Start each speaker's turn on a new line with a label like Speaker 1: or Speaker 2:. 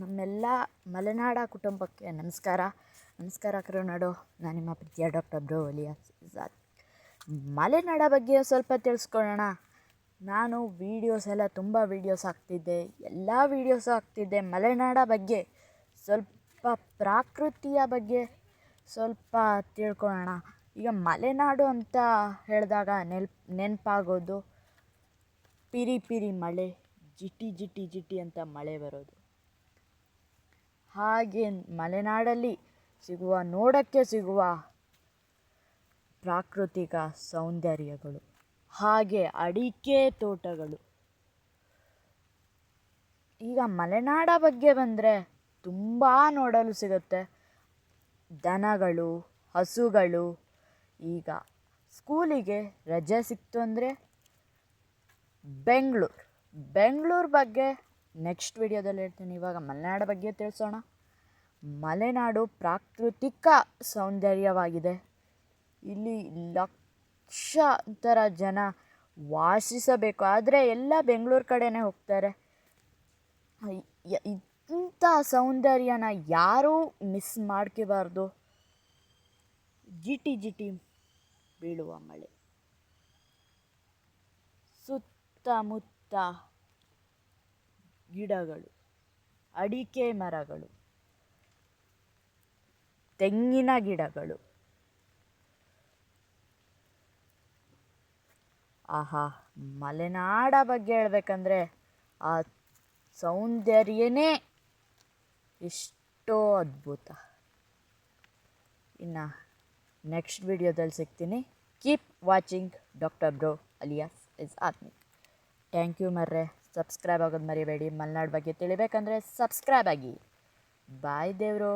Speaker 1: ನಮ್ಮೆಲ್ಲ ಮಲೆನಾಡ ಕುಟುಂಬಕ್ಕೆ ನಮಸ್ಕಾರ. ನಮಸ್ಕಾರ ಕರುನಾಡು ನಾನು ನಿಮ್ಮ ಪ್ರೀತಿಯ ಡಾಕ್ಟರ್ ಬ್ರೋ ಇಸಾದ್ ಮಲೆನಾಡ ಬಗ್ಗೆ ಸ್ವಲ್ಪ ತಿಳಿಸ್ಕೊಳ್ಳೋಣ. ನಾನು ವೀಡಿಯೋಸ್ ಎಲ್ಲ ತುಂಬ ವೀಡಿಯೋಸ್ ಹಾಕ್ತಿದ್ದೆ. ಎಲ್ಲ ವೀಡಿಯೋಸು ಹಾಕ್ತಿದ್ದೆ ಮಲೆನಾಡ ಬಗ್ಗೆ. ಸ್ವಲ್ಪ ಪ್ರಾಕೃತಿಯ ಬಗ್ಗೆ ಸ್ವಲ್ಪ ತಿಳ್ಕೊಳ್ಳೋಣ. ಈಗ ಮಲೆನಾಡು ಅಂತ ಹೇಳಿದಾಗ ನೆಲ್, ನೆನಪಾಗೋದು ಪಿರಿ ಪಿರಿ ಮಳೆ, ಜಿಟಿ ಜಿಟಿ ಜಿಟಿ ಅಂತ ಮಳೆ ಬರೋದು. ಹಾಗೆ ಮಲೆನಾಡಲ್ಲಿ ಸಿಗುವ, ನೋಡೋಕ್ಕೆ ಸಿಗುವ ಪ್ರಾಕೃತಿಕ ಸೌಂದರ್ಯಗಳು, ಹಾಗೆ ಅಡಿಕೆ ತೋಟಗಳು. ಈಗ ಮಲೆನಾಡ ಬಗ್ಗೆ ಬಂದರೆ ತುಂಬ ನೋಡಲು ಸಿಗುತ್ತೆ. ದನಗಳು, ಹಸುಗಳು, ಈಗ ಸ್ಕೂಲಿಗೆ ರಜೆ ಸಿಕ್ತು ಅಂದರೆ ಬೆಂಗಳೂರು. ಬೆಂಗಳೂರು ಬಗ್ಗೆ ನೆಕ್ಸ್ಟ್ ವಿಡಿಯೋದಲ್ಲಿ ಹೇಳ್ತೀನಿ. ಇವಾಗ ಮಲೆನಾಡ ಬಗ್ಗೆ ತಿಳಿಸೋಣ. ಮಲೆನಾಡು ಪ್ರಾಕೃತಿಕ ಸೌಂದರ್ಯವಾಗಿದೆ. ಇಲ್ಲಿ ಲಕ್ಷಾಂತರ ಜನ ವಾಸಿಸಬೇಕು. ಆದರೆ ಎಲ್ಲ ಬೆಂಗಳೂರು ಕಡೆನೇ ಹೋಗ್ತಾರೆ. ಇಂಥ ಸೌಂದರ್ಯನ ಯಾರೂ ಮಿಸ್ ಮಾಡ್ಕೋಬಾರ್ದು. ಜಿಟಿ ಜಿಟಿ ಬೀಳುವ ಮಳೆ. ಸುತ್ತಮುತ್ತ ಗಿಡಗಳು, ಅಡಿಕೆ ಮರಗಳು. ತೆಂಗಿನ ಗಿಡಗಳು. ಆಹಾ, ಮಲೆನಾಡ ಬಗ್ಗೆ ಹೇಳ್ಬೇಕಂದ್ರೆ ಆ ಸೌಂದರ್ಯನೇ ಎಷ್ಟೋ ಅದ್ಭುತ. ಇನ್ನು ನೆಕ್ಸ್ಟ್ ವಿಡಿಯೋದಲ್ಲಿ ಸಿಗ್ತೀನಿ. Keep watching doctor bro alias is Athmi thank you ಮರ್ರೆ. ಸಬ್ಸ್ಕ್ರೈಬ್ ಆಗೋದು ಮರಿಬೇಡಿ. ಮಲೆನಾಡು ಬಗ್ಗೆ ತಿಳಿಬೇಕಂದ್ರೆ ಸಬ್ಸ್ಕ್ರೈಬ್ ಆಗಿ. ಬಾಯ್ ದೇವರು.